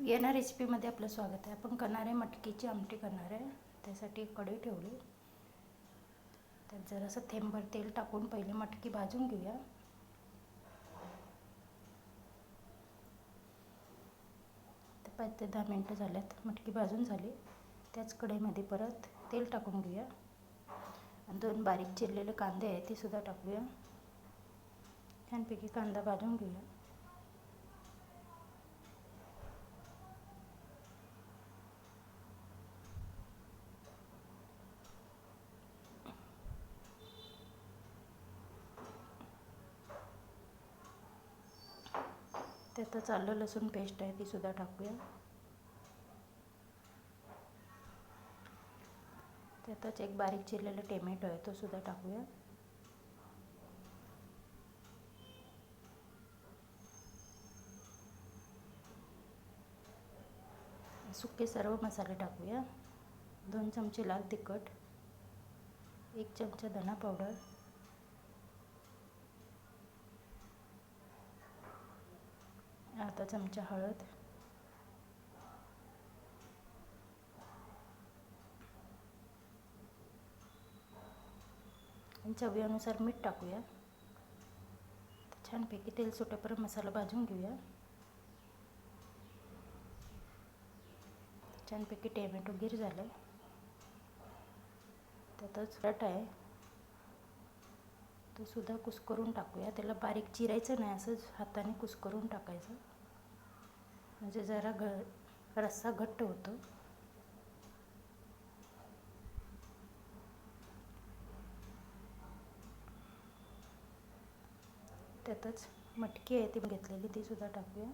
येणार रेसिपीमध्ये आपलं स्वागत आहे. आपण करणार आहे मटकीची आमटी करणार आहे. त्यासाठी एक कढई ठेवली. त्यात जरासं थेंबर तेल टाकून पहिले मटकी भाजून घेऊया. तर पाच ते दहा मिनटं झाल्यात. मटकी भाजून झाली. त्याच कढईमध्ये परत तेल टाकून घेऊया. आणि दोन बारीक चिरलेले कांदे आहेत ते सुद्धा टाकूया. छानपैकी कांदा भाजून घेऊया. त्यातच आलं लसूण पेस्ट आहे ती सुद्धा टाकूया. त्यातच एक बारीक चिरलेलं टोमॅटो आहे तो सुद्धा टाकूया. सुके सर्व मसाले टाकूया. दोन चमचे लाल तिखट एक चमचा धना पावडर अर्धा चमचा हळद. चवीनुसार मीठ टाकूया. छानपैकी तेल सुटेपर्यंत मसाला भाजून घेऊया. छानपैकी टॅमॅटो गिर झालं त्यातच रट आहे. तो सुद्धा कुस्करून टाकूया. त्याला बारीक चिरायचं नाही असंच हाताने कुस्करून टाकायचं. म्हणजे जरा घ रस्सा घट्ट होतो. त्यातच मटकी आहे ती घेतलेली ती सुद्धा टाकूया.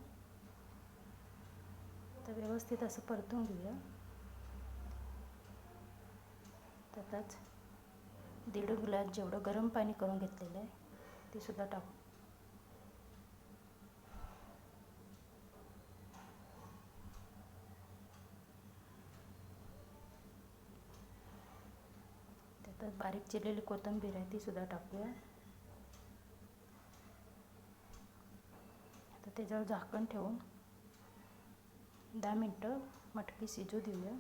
तर व्यवस्थित असं परतून घेऊया. त्यातच दीड ग्लास जेवढं गरम पाणी करून घेतलेलं आहे ते सुद्धा टाकू. तर बारीक चिरलेली कोथिंबीर आहे ती सुद्धा टाकूया. आता त्याच्यावर झाकण ठेवून दहा मिनटं मटकी शिजू देऊया.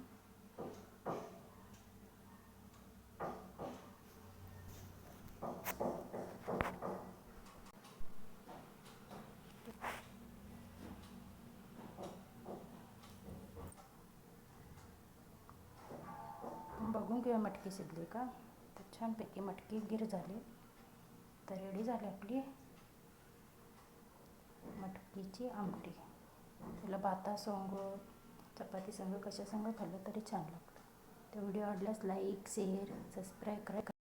बघून घेऊया मटकी शिजली का? छानपैकी मटकी गिर झाली. तर रेडी झाली आपली मटकीची आमटी. तुला भाता संग चपाती संग कशा संग खाल्लं तरी छान लागतं. तर व्हिडिओ आवडल्यास लाईक शेअर सबस्क्राईब करा.